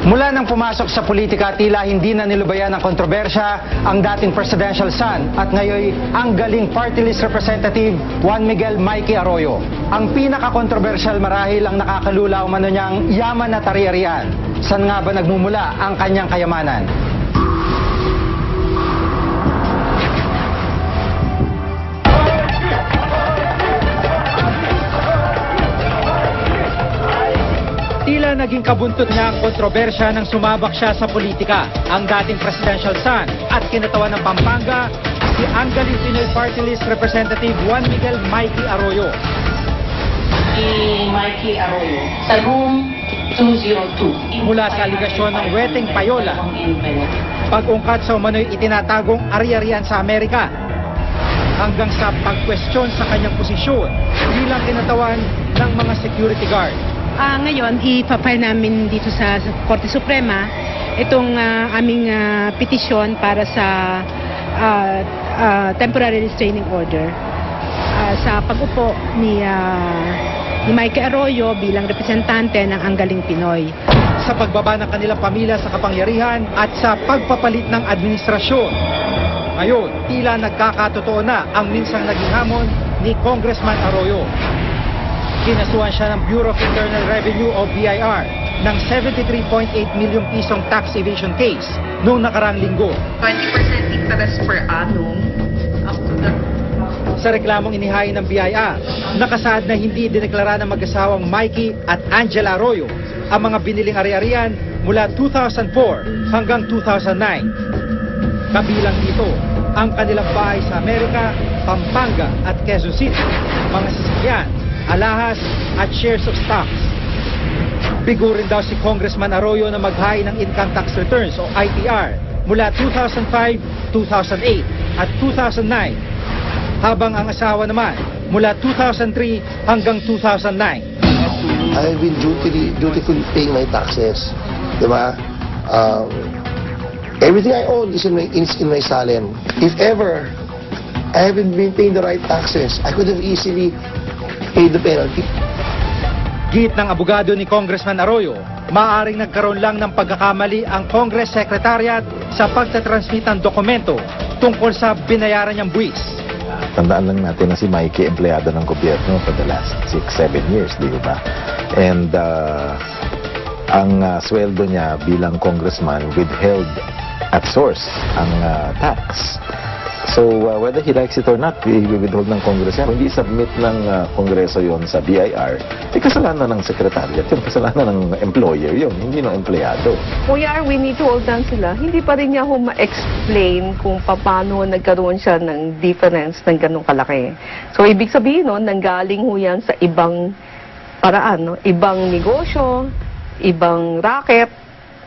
Mula nang pumasok sa politika, tila hindi na nilubayan ng kontrobersya ang dating presidential son at ngayon ang galing party list representative Juan Miguel Mikey Arroyo. Ang pinaka-kontrobersyal marahil ang nakakalula umano niyang yaman at ari-arian. Saan nga ba nagmumula ang kanyang kayamanan? Naging kabuntut niya ang kontrobersya nang sumabak siya sa politika. Ang dating presidential son at kinatawan ng Pampanga, si Anggaling Pinoy Party List Representative Juan Miguel Mikey Arroyo. ni Mikey Arroyo sa room 202. Mula sa aligasyon ng weteng payola. Pag-ungkat sa umano'y itinatagong ari-arian sa Amerika hanggang sa pag-question sa kanyang posisyon bilang kinatawan ng mga security guard. Ah, ngayon, ipapile namin dito sa Korte Suprema itong ah, aming ah, petisyon para sa ah, ah, temporary restraining order ah, sa pag-upo ni, ah, ni Mike Arroyo bilang representante ng Anggaling Pinoy. sa pagbaba ng kanilang pamilya sa kapangyarihan at sa pagpapalit ng administrasyon. Ngayon, tila nagkakatotoo na ang minsang naging hamon ni Congressman Arroyo. Kinasuhan siya ng Bureau of Internal Revenue o BIR ng 73.8 milyong pisong tax evasion case noong nakarang linggo. 20% interest per annum up to the Sa reklamong inihain ng BIR, nakasaad na hindi dineklara ng mag-asawang Mikey at Angela Arroyo ang mga biniling ari-arian mula 2004 hanggang 2009. Kabilang dito ang kanilang bahay sa Amerika, Pampanga at Quezon City, mga sasakyan, alahas at shares of stocks. Bigo rin daw si Congressman Arroyo na maghain ng income tax returns o ITR mula 2005, 2008 at 2009 habang ang asawa naman mula 2003 hanggang 2009. I have been dutifully, dutifully paying my taxes. Diba? Um, everything I own is in my, is in my salin. If ever I haven't been paying the right taxes, I could have easily paid the penalty. Git ng abogado ni Congressman Arroyo, maaring nagkaroon lang ng pagkakamali ang Congress Secretariat sa pagtatransmit ng dokumento tungkol sa binayaran niyang buwis. Tandaan lang natin na si Mikey empleyado ng gobyerno for the last 6-7 years, di ba? And uh, ang uh, sweldo niya bilang congressman withheld at source ang uh, tax. So uh, whether he likes it or not, i-withhold ng Congress yan. Kung hindi submit ng uh, Kongreso yon sa BIR, eh kasalanan ng sekretariat yun, kasalanan ng employer yun, hindi ng empleyado. Kuya, we need to hold down sila. Hindi pa rin niya ho ma-explain kung paano nagkaroon siya ng difference ng ganong kalaki. So, ibig sabihin nun, nanggaling ho yan sa ibang paraan, no? ibang negosyo, ibang racket.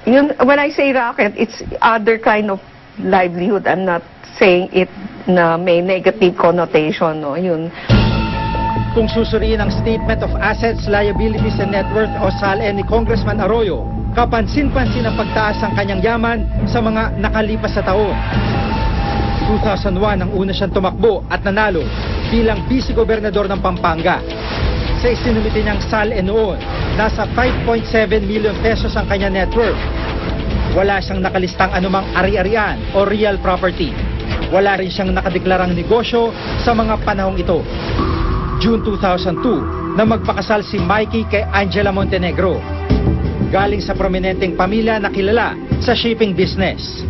Yun, when I say racket, it's other kind of livelihood. I'm not saying it na may negative connotation. No? Yun. Kung susuriin ang Statement of Assets, Liabilities and Net Worth o SALN ni Congressman Arroyo, kapansin-pansin ang pagtaas ng kanyang yaman sa mga nakalipas sa taon. 2001 nang una siyang tumakbo at nanalo bilang vice-gobernador ng Pampanga. Sa isinumite niyang SALN noon, nasa 5.7 million pesos ang kanya net worth. Wala siyang nakalistang anumang ari-arian o real property. Wala rin siyang nakadeklarang negosyo sa mga panahong ito. June 2002 na magpakasal si Mikey kay Angela Montenegro. Galing sa prominenteng pamilya na kilala sa shipping business.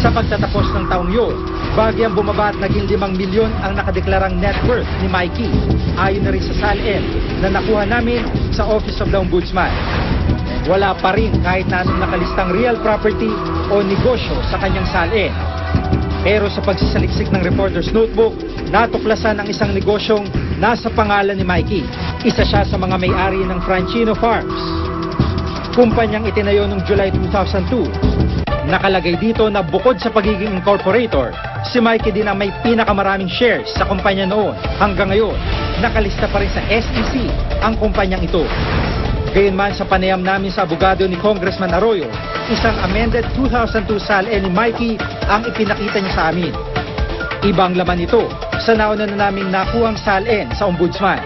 Sa pagtatapos ng taong yun, bagyang bumaba at naging 5 milyon ang nakadeklarang net worth ni Mikey. Ayon na rin sa SALN na nakuha namin sa Office of the Ombudsman. Wala pa rin kahit na anong nakalistang real property o negosyo sa kanyang SALN. Pero sa pagsisaliksik ng reporter's notebook, natuklasan ang isang negosyong nasa pangalan ni Mikey. Isa siya sa mga may-ari ng Franchino Farms. Kumpanyang itinayo noong July 2002. Nakalagay dito na bukod sa pagiging incorporator, si Mikey din ang may pinakamaraming shares sa kumpanya noon. Hanggang ngayon, nakalista pa rin sa SEC ang kumpanyang ito. Gayunman sa panayam namin sa abogado ni Congressman Arroyo, isang amended 2002 SALN ni Mikey ang ipinakita niya sa amin. Ibang laman ito sa nauna na naming nakuhang SALN sa Ombudsman.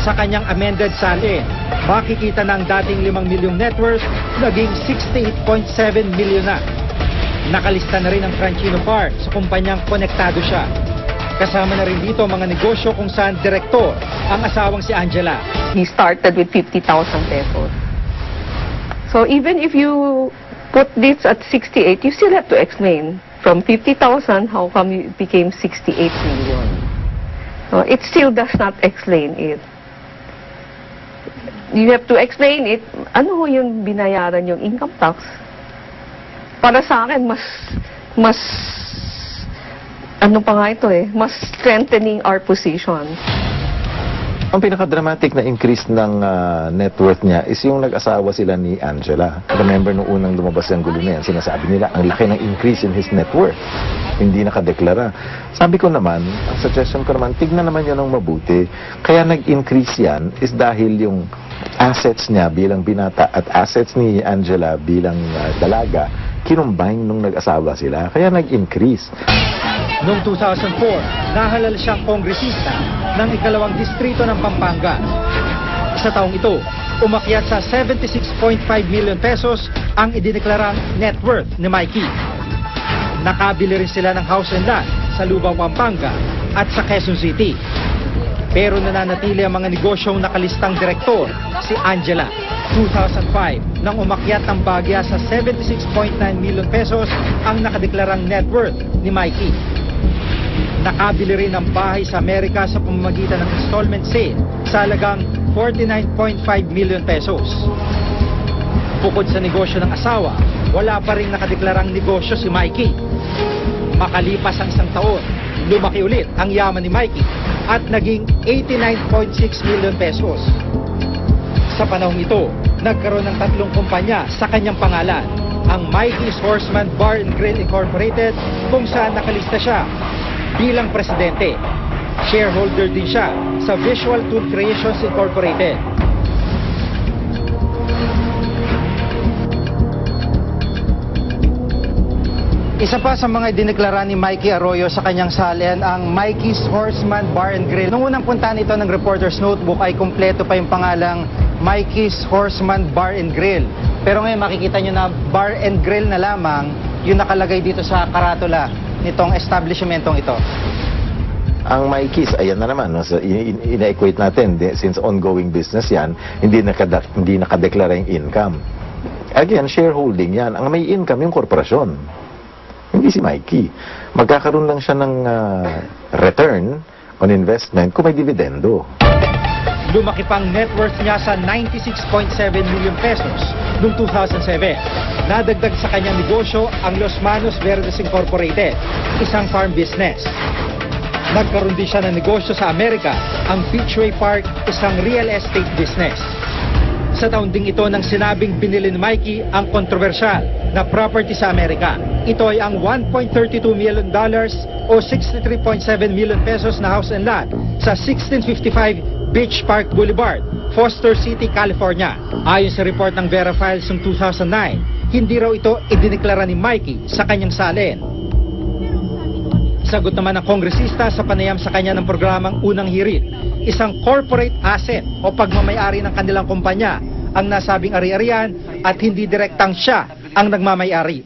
Sa kanyang amended SALN, makikita ang dating 5 milyong net worth naging 68.7 milyon na. Nakalista na rin ang Franchino Park sa kumpanyang konektado siya. Kasama na rin dito mga negosyo kung saan direktor ang asawang si Angela. He started with 50,000 pesos. So even if you put this at 68, you still have to explain from 50,000 how come it became 68 million. So it still does not explain it. You have to explain it, ano ho yung binayaran yung income tax? Para sa akin, mas, mas, ano pa nga ito eh, mas strengthening our position. Ang pinaka-dramatic na increase ng ah, net worth niya is yung nag-asawa sila ni Angela. Remember nung unang lumabas yung gulo na yan, sinasabi nila, ang laki ng increase in his net worth. Hindi nakadeklara. Sabi ko naman, ang suggestion ko naman, tignan naman yan ng mabuti. Kaya nag-increase yan is dahil yung assets niya bilang binata at assets ni Angela bilang ah, dalaga, kinumbine nung nag-asawa sila. Kaya nag-increase. Noong 2004, nahalal siyang kongresista ng ikalawang distrito ng Pampanga. Sa taong ito, umakyat sa 76.5 million pesos ang idineklarang net worth ni Mikey. Nakabili rin sila ng house and lot sa Lubang, Pampanga at sa Quezon City. Pero nananatili ang mga negosyong nakalistang direktor, si Angela. 2005, nang umakyat ng bagya sa 76.9 million pesos ang nakadeklarang net worth ni Mikey. Nakabili rin ng bahay sa Amerika sa pamamagitan ng installment sale sa halagang 49.5 million pesos. Bukod sa negosyo ng asawa, wala pa rin nakadeklarang negosyo si Mikey. Makalipas ang isang taon, lumaki ulit ang yaman ni Mikey at naging 89.6 million pesos. Sa panahong ito, nagkaroon ng tatlong kumpanya sa kanyang pangalan. Ang Mikey's Horseman Bar and Grill Incorporated kung saan nakalista siya bilang presidente. Shareholder din siya sa Visual Tool Creations Incorporated. Isa pa sa mga dineklara ni Mikey Arroyo sa kanyang salian ang Mikey's Horseman Bar and Grill. Nung unang puntahan ito ng Reporter's Notebook ay kumpleto pa yung pangalang Mikey's Horseman Bar and Grill. Pero ngayon makikita nyo na Bar and Grill na lamang yung nakalagay dito sa karatula nitong establishmentong ito. Ang Mikey's, ayan na naman, so, in- in- ina-equate natin, since ongoing business yan, hindi, nakada, hindi nakadeklara yung income. Again, shareholding yan. Ang may income yung korporasyon. Hindi si Mikey. Magkakaroon lang siya ng ah, return on investment kung may dividendo. Lumaki pang net worth niya sa 96.7 million pesos noong 2007. Nadagdag sa kanyang negosyo ang Los Manos Verdes Incorporated, isang farm business. Nagkaroon din siya ng negosyo sa Amerika, ang Beachway Park, isang real estate business. Sa taon ding ito nang sinabing binili ni Mikey ang kontrobersyal na property sa Amerika. Ito ay ang 1.32 million dollars o 63.7 million pesos na house and lot sa 1655 Beach Park Boulevard, Foster City, California. Ayon sa report ng Vera Files noong 2009, hindi raw ito idineklara ni Mikey sa kanyang salin. Sagot naman ng kongresista sa panayam sa kanya ng programang Unang Hirit, isang corporate asset o pagmamayari ng kanilang kumpanya ang nasabing ari-arian at hindi direktang siya ang nagmamayari.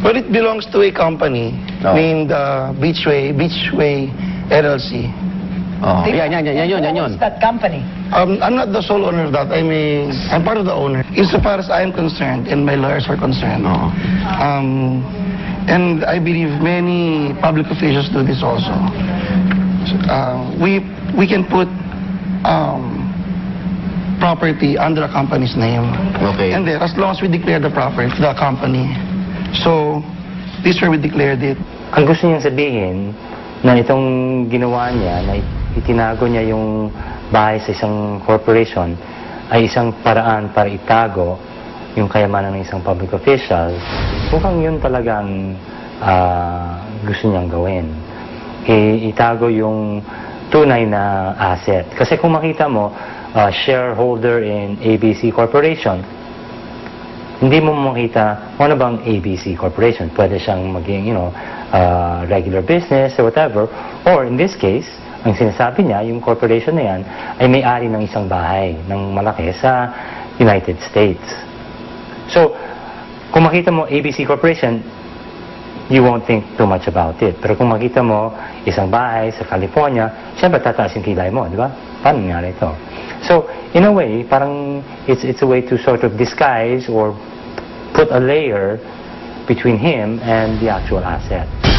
But it belongs to a company No. named uh, Beachway, Beachway LLC. Oh, yan, yan, yan, yan, yun, yan, yun. Um, I'm not the sole owner of that. I'm a, I'm part of the owner. Insofar as I'm concerned and my lawyers are concerned. Oo. Um, and I believe many public officials do this also. Uh, we, we can put um, property under a company's name. Okay. And then, as long as we declare the property, the company. So, this where we declared it. Ang gusto niyang sabihin na itong ginawa niya, na itinago niya yung bahay sa isang corporation, ay isang paraan para itago yung kayamanan ng isang public official, mukhang yun talagang ah, gusto niyang gawin. I- itago yung tunay na asset. Kasi kung makita mo, ah, shareholder in ABC Corporation, hindi mo makita ano bang ABC Corporation. Pwede siyang maging, you know, uh, regular business or whatever. Or in this case, Ang sinasabi niya, yung corporation na yan ay may-ari ng isang bahay ng malaki sa United States. So, kung makita mo ABC Corporation, you won't think too much about it. Pero kung makita mo isang bahay sa California, syempre tataas yung kilay mo, di ba? Paano nangyari ito? So, in a way, parang it's, it's a way to sort of disguise or put a layer between him and the actual asset.